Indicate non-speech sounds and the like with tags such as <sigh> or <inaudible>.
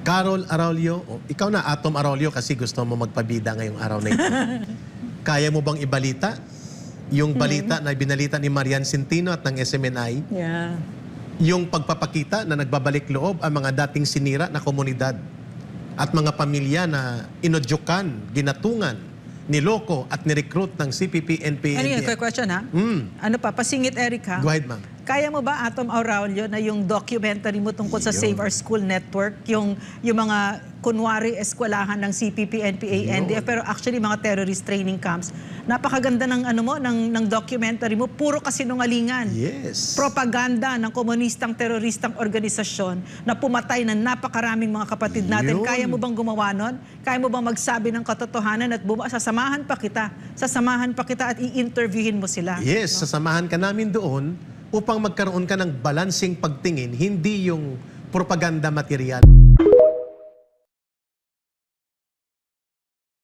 Carol Araulio, o, ikaw na Atom Araulio kasi gusto mo magpabida ngayong araw na ito. <laughs> Kaya mo bang ibalita yung balita na binalita ni Marian Centino at ng SMNI, Yeah. yung pagpapakita na nagbabalik loob ang mga dating sinira na komunidad at mga pamilya na inodyukan, ginatungan, niloko at nirecruit ng CPP, NPA, Ano yun? NDF. Quick question ha? Mm. Ano pa? Pasingit, Erica. Go ahead, ma'am. Kaya mo ba, Atom Aurelio, na yung documentary mo tungkol sa. Save Our School Network, yung, yung mga kunwari eskwelahan ng CPP, NPA, Yun. NDF, pero actually mga terrorist training camps. Napakaganda ng ano mo, ng, ng documentary mo. Puro kasinungalingan. Yes. propaganda ng komunistang teroristang organisasyon na pumatay ng napakaraming mga kapatid natin. Yun. Kaya mo bang gumawa nun? Kaya mo bang magsabi ng katotohanan at buma- sasamahan pa kita? Sasamahan pa kita at i-interviewin mo sila. Yes, sasamahan ka namin doon upang magkaroon ka ng balansing pagtingin, hindi yung propaganda material.